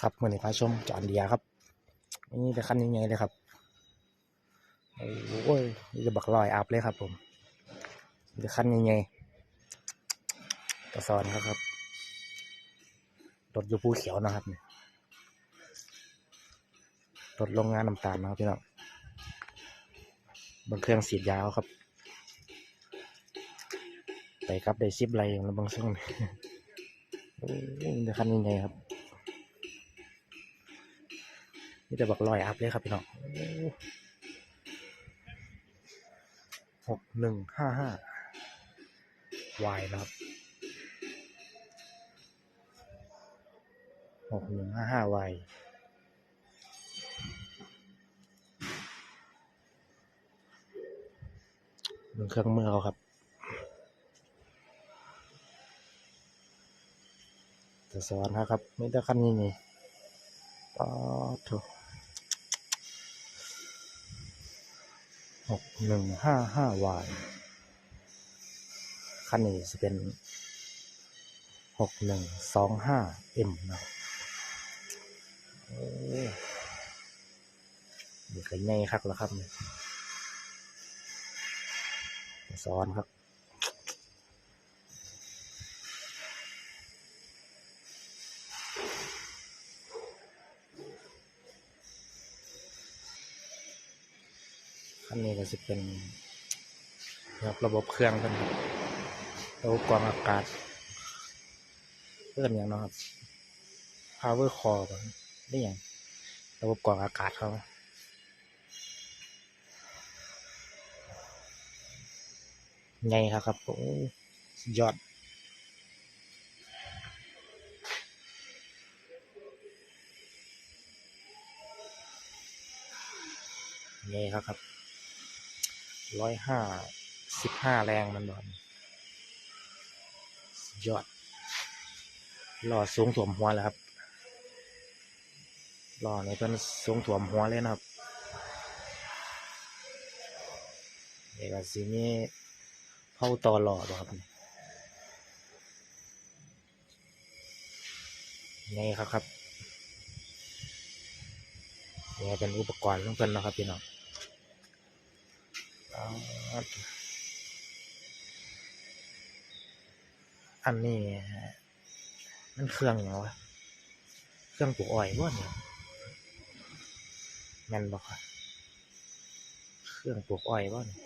ครับมือนี้พาชมจอนเดียครับนี่แต่คันยังไงเลยครับโอ้ยนี่จะบักลอยอัพเลยครับ ผมนี่แต่คันยังไงกระสอนครับครับรถยู่ภูเขียวนะครับรถโรงงานน้ำตาลนะครับพี่น้องบนเครื่องสีดยาวครับไปครับได้ซิปไรอย่างละบางช่วงโอ้ยนี่แต่คันยังไงครับ นี่จะบอกลอยอัพเลยครับพี่น้องหกหนึ่งห้าห้าวายนะครับหกหนึ่งห้าห้าวายเครื่องมือเขาครับจะสอนนะครับไม่ได้ขั้นนี้นี่อ๋อถูก หกหนึ่งห้าห้าวายคันนี้จะเป็นหกหนึ่งสองห้าเอ็มนะโอ้นี่ก็ใหญ่คักแล้วครับซ้อนครับ คันนี้ก็จะเป็นครับระบบเครื่องกันครับระบบกรองอากาศเพื่อนอย่างนะครับ power core แบบนี่อย่างระบบกรองอากาศเขาไงครับครับโอ้สุดยอดไงครับครับ ร้อยห้าสิบห้าแรงมันบอลสุดยอดหล่อสูงถ่วมหัวแล้วครับหล่อในเพิ่นสูงถ่วมหัวเลยนะครับเอกสีนี้เผาต่อหล่อครับนี่ไงครับครับนี่เป็นอุปกรณ์ของเพิ่นนะครับพี่น้อง อันนี้มันเครื่องอย่างวะเครื่องปลูกอ้อยว่เนี่ยม่นบอกค่ะเครื่องปลูกอ้อยว่เนี่ย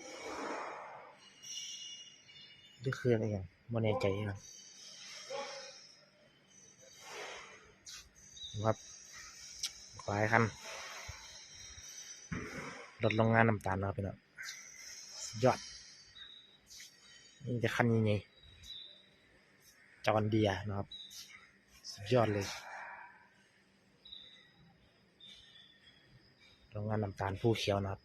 หรือเครื่องอะไรอย่างไม่แน่ใจครับครับหลายคันรถโรงงานน้ำตาลเนาะพี่น้อง ยอด นี่จะคันยังไงจอนเดียนะครับ สุดยอดเลยโรงงานน้ำตาลผู้เขียวนะครับ